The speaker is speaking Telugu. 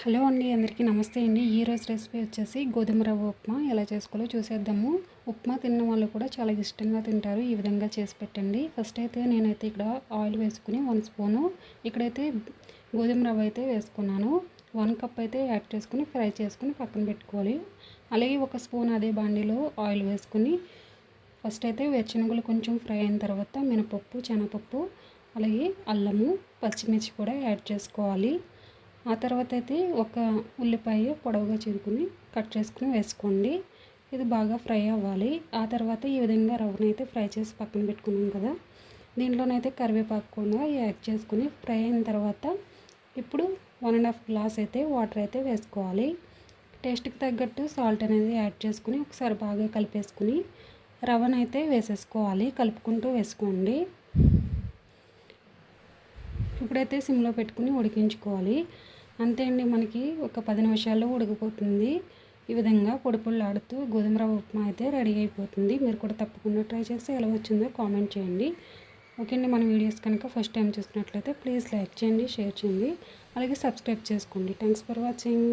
హలో అండి అందరికీ నమస్తే అండి. ఈరోజు రెసిపీ వచ్చేసి గోధుమ రవ్వ ఉప్మా. ఎలా చేసుకోవాలో చూసేద్దాము. ఉప్మా తిన్న వాళ్ళు కూడా చాలా ఇష్టంగా తింటారు. ఈ విధంగా చేసి పెట్టండి. ఫస్ట్ అయితే నేనైతే ఇక్కడ ఆయిల్ వేసుకుని వన్ స్పూను. ఇక్కడైతే గోధుమ రవ్వ అయితే వేసుకున్నాను. వన్ కప్ అయితే యాడ్ చేసుకుని ఫ్రై చేసుకుని పక్కన పెట్టుకోవాలి. అలాగే ఒక స్పూన్ అదే బాండీలో ఆయిల్ వేసుకుని ఫస్ట్ అయితే వేరుశనగలు కొంచెం ఫ్రై అయిన తర్వాత మినపప్పు శనగపప్పు అలాగే అల్లము పచ్చిమిర్చి కూడా యాడ్ చేసుకోవాలి. ఆ తర్వాత అయితే ఒక ఉల్లిపాయ పొడవుగా చిరుకుని కట్ చేసుకుని వేసుకోండి. ఇది బాగా ఫ్రై అవ్వాలి. ఆ తర్వాత ఈ విధంగా రవ్వనైతే ఫ్రై చేసి పక్కన పెట్టుకున్నాం కదా. దీంట్లోనైతే కరివేపాకు కూడా యాడ్ చేసుకుని ఫ్రై అయిన తర్వాత ఇప్పుడు వన్ అండ్ హాఫ్ గ్లాస్ అయితే వాటర్ అయితే వేసుకోవాలి. టేస్ట్కి తగ్గట్టు సాల్ట్ అనేది యాడ్ చేసుకుని ఒకసారి బాగా కలిపేసుకుని రవ్వనైతే వేసేసుకోవాలి. కలుపుకుంటూ వేసుకోండి. ఇప్పుడైతే సిమ్లో పెట్టుకుని ఉడికించుకోవాలి. అంతే అండి మనకి ఒక పది నిమిషాల్లో ఉడికిపోతుంది. ఈ విధంగా పొడిపుళ్ళు ఆడుతూ గోధుమ రవ్వ ఉప్మా అయితే రెడీ అయిపోతుంది. మీరు కూడా తప్పకుండా ట్రై చేస్తే ఎలా వచ్చిందో కామెంట్ చేయండి. ఓకే అండి మన వీడియోస్ కనుక ఫస్ట్ టైం చూసినట్లయితే ప్లీజ్ లైక్ చేయండి షేర్ చేయండి. అలాగే సబ్స్క్రైబ్ చేసుకోండి. Thanks for watching.